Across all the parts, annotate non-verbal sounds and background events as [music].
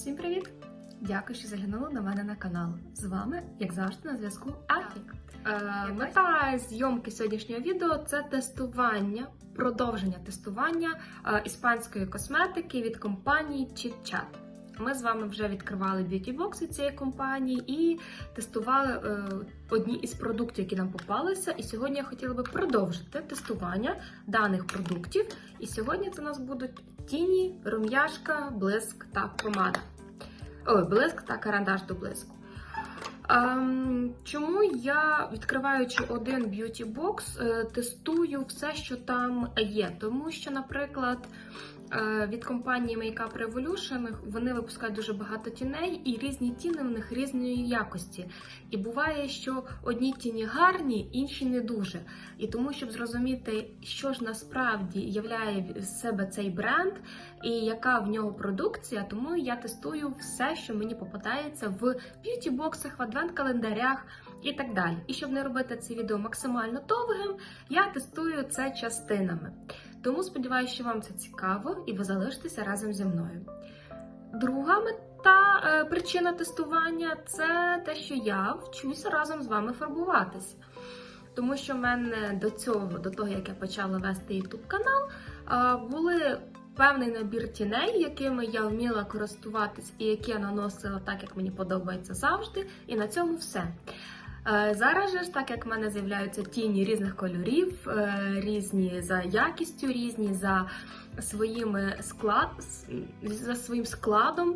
Всім привіт! Дякую, що заглянули на мене на канал. З вами, як завжди, на зв'язку Афік. Е, мета зйомки сьогоднішнього відео це тестування, продовження тестування е, іспанської косметики від компанії ChitChat. Ми з вами вже відкривали б'юті-бокс від цієї компанії і тестували е, одні із продуктів, які нам попалися. І сьогодні я хотіла би продовжити тестування даних продуктів. І сьогодні це у нас будуть тіні, рум'яшка, блиск та помада. Ой, блиск та карандаш до блиску. Ем, чому я, відкриваючи один б'юті-бокс, е, тестую все, що там є? Тому що, наприклад, від компанії Makeup Revolution вони випускають дуже багато тіней, і різні тіни в них різної якості. І буває, що одні тіні гарні, інші не дуже. І тому, щоб зрозуміти, що ж насправді являє з себе цей бренд і яка в нього продукція, тому я тестую все, що мені попадається в б'юті-боксах, в адвент-календарях і так далі. І щоб не робити це відео максимально довгим, я тестую це частинами. Тому сподіваюся, що вам це цікаво і ви залишитеся разом зі мною. Друга мета е, причина тестування це те, що я вчуся разом з вами фарбуватись. Тому що в мене до цього, до того як я почала вести YouTube канал, е, були певний набір тіней, якими я вміла користуватись і які я наносила так, як мені подобається завжди. І на цьому все. Е, Зараз же так як в мене з'являються тіні різних кольорів, е, різні за якістю, різні за своїми склад, за своїм складом.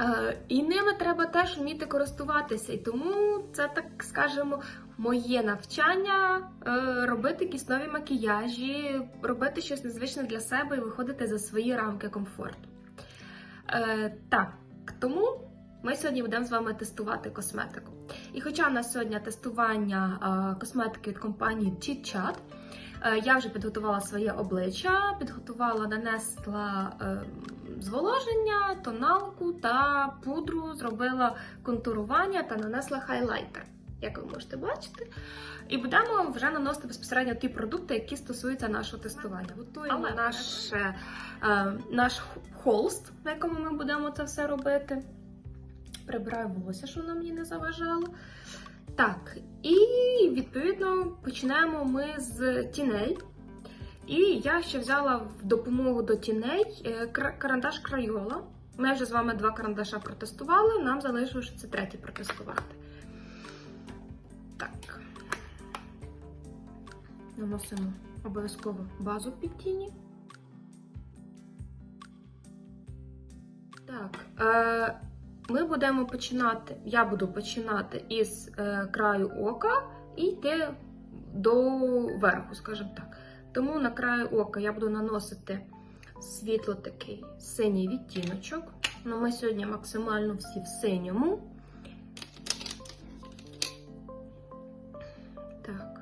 Е, І ними треба теж вміти користуватися. І тому це, так скажемо, моє навчання робити якісь нові макіяжі, робити щось незвичне для себе і виходити за свої рамки комфорту. Так, тому ми сьогодні будемо з вами тестувати косметику. І хоча в нас сьогодні тестування косметики від компанії ChitChat, е, я вже підготувала своє обличчя, підготувала, нанесла е, зволоження, тоналку та пудру, зробила контурування та нанесла хайлайтер, як ви можете бачити. І будемо вже наносити безпосередньо ті продукти, які стосуються нашого тестування. Готуємо Але- наш, е, наш холст, на якому ми будемо це все робити. Прибираю волосся, щоб воно мені не заважало. Так, і відповідно починаємо ми з тіней. І я ще взяла в допомогу до тіней е, карандаш Крайола. Ми вже з вами два карандаша протестували, нам залишилося це третій протестувати. Так. Наносимо обов'язково базу під тіні. Так. Е, ми будемо починати, я буду починати із е, краю ока і йти до верху, скажімо так. Тому на краю ока я буду наносити світло такий синій відтіночок. Ну, ми сьогодні максимально всі в синьому. Так.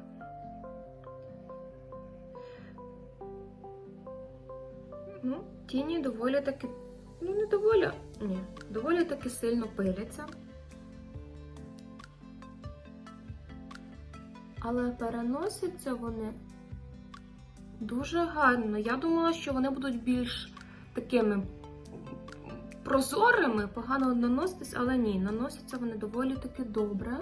Ну, тіні доволі таки, ну не доволі, ні, доволі таки сильно пиляться. Але переносяться вони дуже гарно. Я думала, що вони будуть більш такими прозорими, погано наноситись, але ні, наносяться вони доволі таки добре.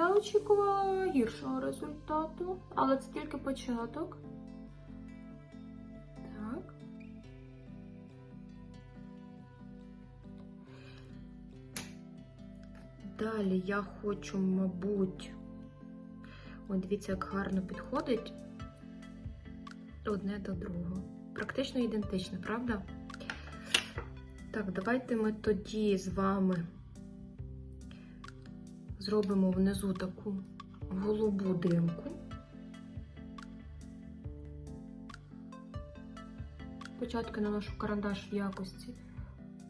Я очікувала гіршого результату, але це тільки початок. Так. Далі я хочу, мабуть. Ой, дивіться, як гарно підходить одне до другого. Практично ідентично, правда? Так, давайте ми тоді з вами зробимо внизу таку голубу димку. Спочатку наношу карандаш в якості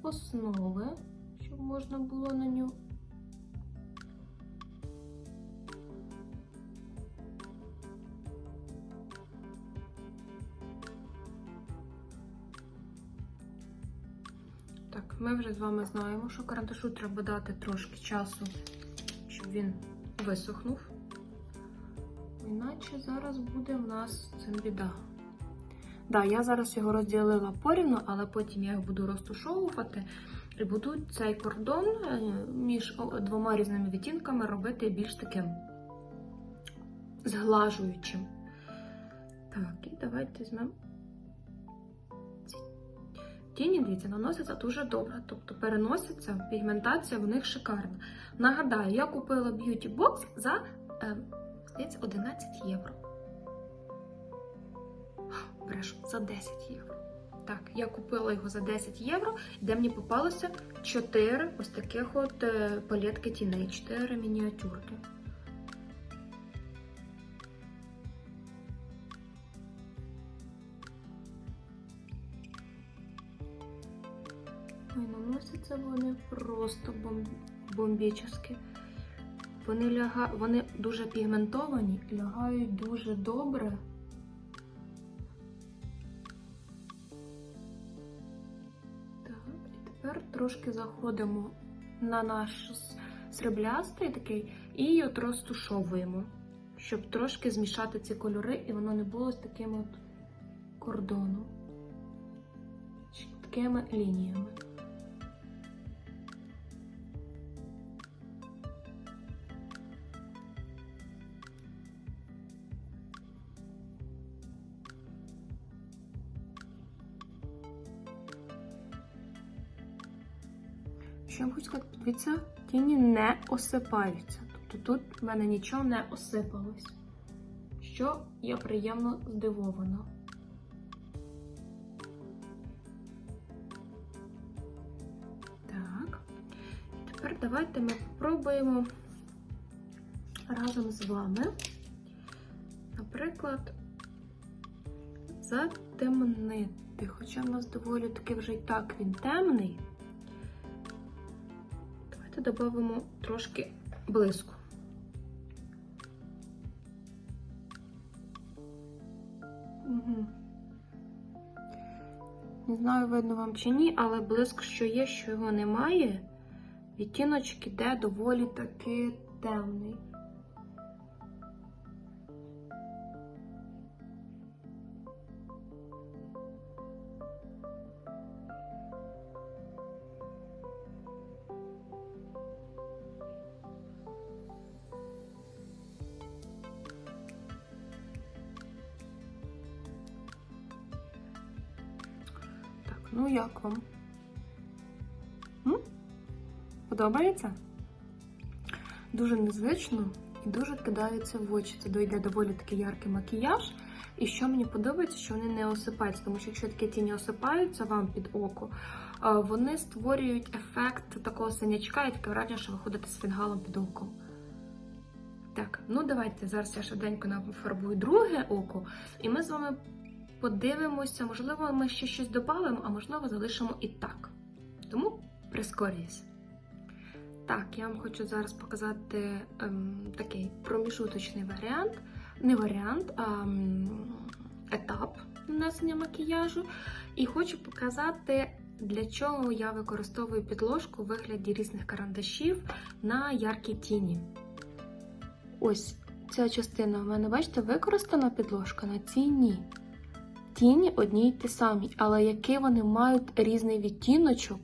основи, щоб можна було на нього. Так, ми вже з вами знаємо, що карандашу треба дати трошки часу, він висохнув. Іначе зараз буде в нас з цим біда. Да, я зараз його розділила порівну, але потім я його буду розтушовувати і буду цей кордон е, між двома різними відтінками робити більш таким зглажуючим. Так, і давайте візьмемо. Тіні, дивіться, наносяться дуже добре. Тобто переноситься, пігментація в них шикарна. Нагадаю, я купила Beauty Box за е, здається, 11 євро. Брешу, за 10 євро. Так, я купила його за 10 євро, де мені попалося 4 ось таких от е, палетки тіней, 4 мініатюрки. Ой, наносяться вони просто бом... бомбічні. Вони, ляга... вони дуже пігментовані, лягають дуже добре. І тепер трошки заходимо на наш сріблястий такий і от розтушовуємо, щоб трошки змішати ці кольори, і воно не було з таким от кордоном, такими лініями. Я хочу сказати, дивіться, тіні не осипаються. Тобто тут в мене нічого не осипалось. Що я приємно здивована. Так. Тепер давайте ми спробуємо разом з вами, наприклад, затемнити. Хоча в нас доволі таки вже і так він темний. Давайте додамо трошки блиску. Не знаю, видно вам чи ні, але блиск, що є, що його немає. Відтіночок іде доволі таки темний. Ну як вам? М? Подобається? Дуже незвично і дуже кидається в очі. Це дойде доволі такий яркий макіяж. І що мені подобається, що вони не осипаються, тому що якщо такі тіні осипаються вам під око, вони створюють ефект такого синячка і таке враження, що ви з фінгалом під оком. Так, ну давайте зараз я швиденько нафарбую друге око, і ми з вами подивимося, можливо, ми ще щось додамо, а можливо, залишимо і так. Тому прискорююсь. Так, я вам хочу зараз показати ем, такий проміжуточний варіант. Не варіант, а ем, етап нанесення макіяжу. І хочу показати, для чого я використовую підложку у вигляді різних карандашів на яркій тіні. Ось ця частина в мене, бачите, використана підложка на цій ні. Тіні одні й ті самі, але який вони мають різний відтіночок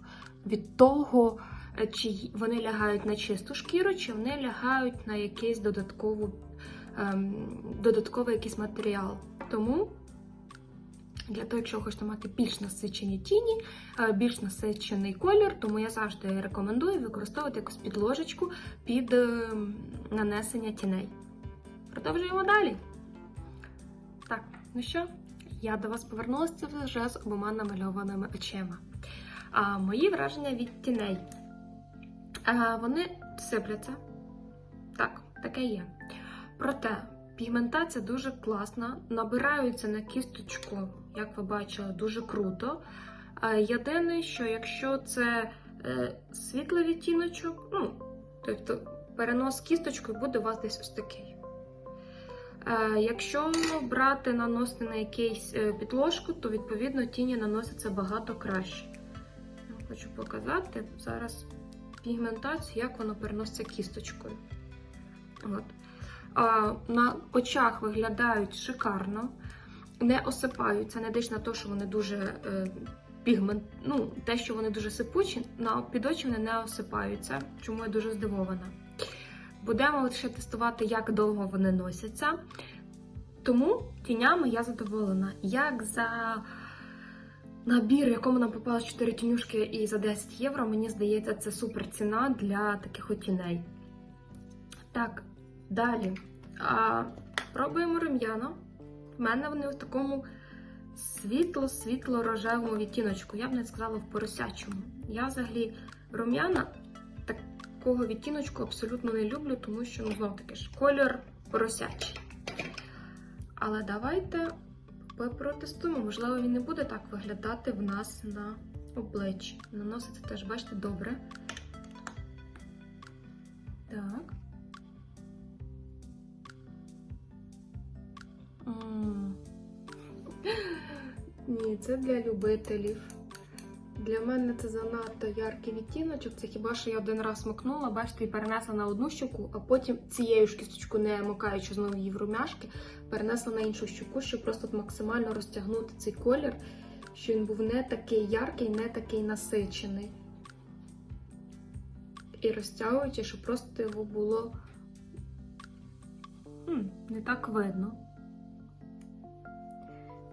від того, е, чи вони лягають на чисту шкіру, чи вони лягають на якийсь додаткову, ем, додатковий якийсь матеріал. Тому для того, якщо хочете мати більш насичені тіні, е, більш насичений колір, тому я завжди рекомендую використовувати якусь підложечку під е, нанесення тіней. Продовжуємо далі. Так, ну що, я до вас повернулася вже з обома намальованими очима. А мої враження від тіней. А, вони сипляться. Так, таке є. Проте пігментація дуже класна, набираються на кісточку, як ви бачили, дуже круто. Єдине, що якщо це е, світлий відтіночок, ну, тобто перенос кісточкою буде у вас десь ось такий. Е, Якщо брати наносити на якийсь е, підложку, то відповідно тіні наносяться багато краще. Я хочу показати зараз пігментацію, як воно переноситься кісточкою. От. а, на очах виглядають шикарно, не осипаються, не диш на те, що вони дуже е, пігмент, ну, те, що вони дуже сипучі, на під очі вони не осипаються, чому я дуже здивована. Будемо лише тестувати, як довго вони носяться. Тому тінями я задоволена. Як за набір, якому нам попало 4 тінюшки і за 10 євро, мені здається, це супер ціна для таких от тіней. Так, далі. А, пробуємо рум'яна. В мене вони в такому світло-світло-рожевому відтіночку. Я б не сказала в поросячому. Я взагалі рум'яна такого відтіночку абсолютно не люблю, тому що, ну, знов таки ж, колір поросячий. Але давайте протестуємо. Можливо, він не буде так виглядати в нас на обличчі. Наноситься теж, бачите, добре. Так. [laughs] Ні, це для любителів. Для мене це занадто яркий відтіночок. Це хіба що я один раз макнула, бачите, і перенесла на одну щоку, а потім цією ж кісточку, не макаючи знову її в румяшки, перенесла на іншу щоку, щоб просто максимально розтягнути цей колір, щоб він був не такий яркий, не такий насичений. І розтягуючи, щоб просто його було Хм, не так видно.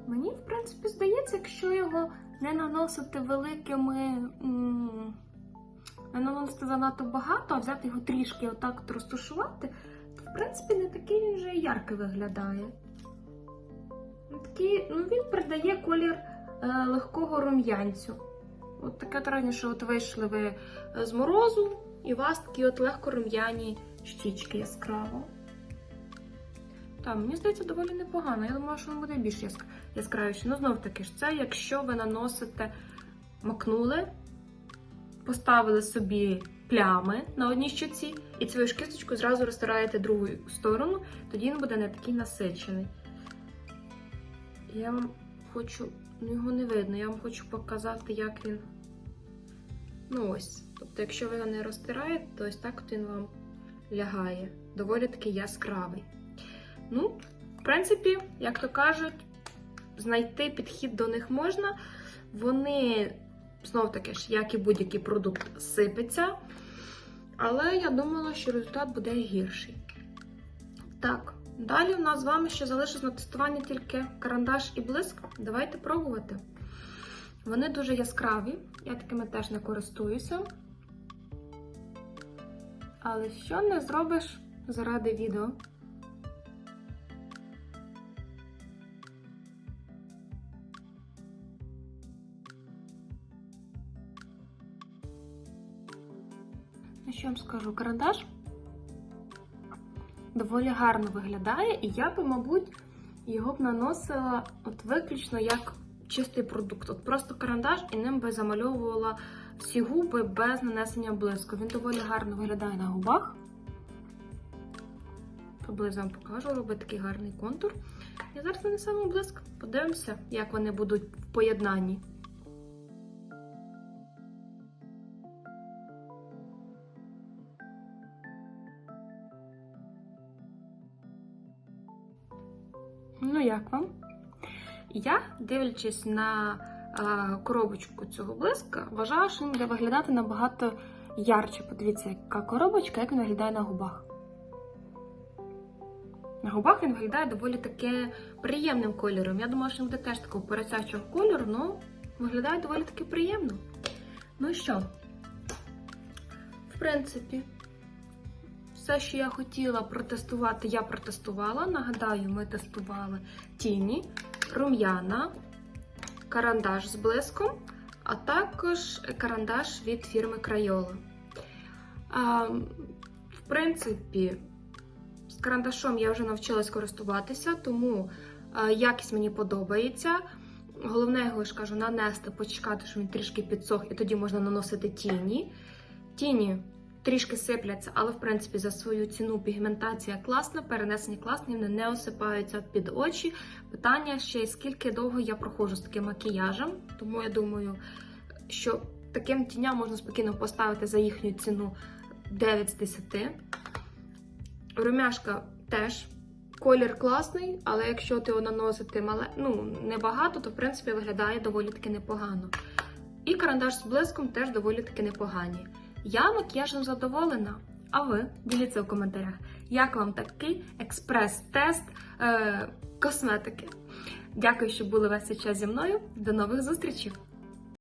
Мені, в принципі, здається, якщо його не наносити великими, не наносити занадто багато, а взяти його трішки отак от розташувати, то в принципі не такий він вже яркий виглядає. Такий, ну, він придає колір е, легкого рум'янцю. От таке враження, що от вийшли ви е, з морозу, і у вас такі от легко рум'яні щічки яскраво. Так, мені здається, доволі непогано. Я думала, що він буде більш яск... яскравіший. Ну, знов таки ж, це якщо ви наносите, макнули, поставили собі плями на одній щоці, і цією ж кисточкою зразу розтираєте другу сторону, тоді він буде не такий насичений. Я вам хочу, ну його не видно, я вам хочу показати, як він. Ну ось. Тобто, якщо ви його не розтираєте, то ось так він вам лягає. Доволі таки яскравий. Ну, в принципі, як то кажуть, знайти підхід до них можна. Вони, знов таки ж, як і будь-який продукт, сипеться. Але я думала, що результат буде гірший. Так, далі у нас з вами ще залишилось на тестування тільки карандаш і блиск. Давайте пробувати. Вони дуже яскраві, я такими теж не користуюся. Але що не зробиш заради відео? Що вам скажу, карандаш доволі гарно виглядає, і я би, мабуть, його б наносила от виключно як чистий продукт. От просто карандаш і ним би замальовувала всі губи без нанесення блиску. Він доволі гарно виглядає на губах. Поблизу вам покажу, робить такий гарний контур. І зараз нанесемо блиск. Подивимося, як вони будуть в поєднанні. Як вам? Я, дивлячись на е, коробочку цього блиска, вважаю, що він буде виглядати набагато ярче. Подивіться, яка коробочка, як він виглядає на губах. На губах він виглядає доволі таки приємним кольором. Я думала, що він буде теж такого поросячого кольору, але виглядає доволі таки приємно. Ну і що? В принципі, все, що я хотіла протестувати, я протестувала. Нагадаю, ми тестували тіні, рум'яна, карандаш з блиском, а також карандаш від фірми Crayola. В принципі, з карандашом я вже навчилась користуватися, тому якість мені подобається. Головне, я його ж кажу, нанести, почекати, щоб він трішки підсох, і тоді можна наносити тіні. Тіні трішки сипляться, але в принципі за свою ціну пігментація класна, перенесення класні, вони не осипаються під очі. Питання ще скільки довго я проходжу з таким макіяжем, тому я думаю, що таким тіням можна спокійно поставити за їхню ціну 9 з 10. Румяшка теж. Колір класний, але якщо ти його наносити мале, ну, небагато, то в принципі виглядає доволі таки непогано. І карандаш з блиском теж доволі таки непогані. Я макіяжем задоволена. А ви діліться в коментарях, як вам такий експрес-тест е, косметики. Дякую, що були весь цей час зі мною. До нових зустрічей!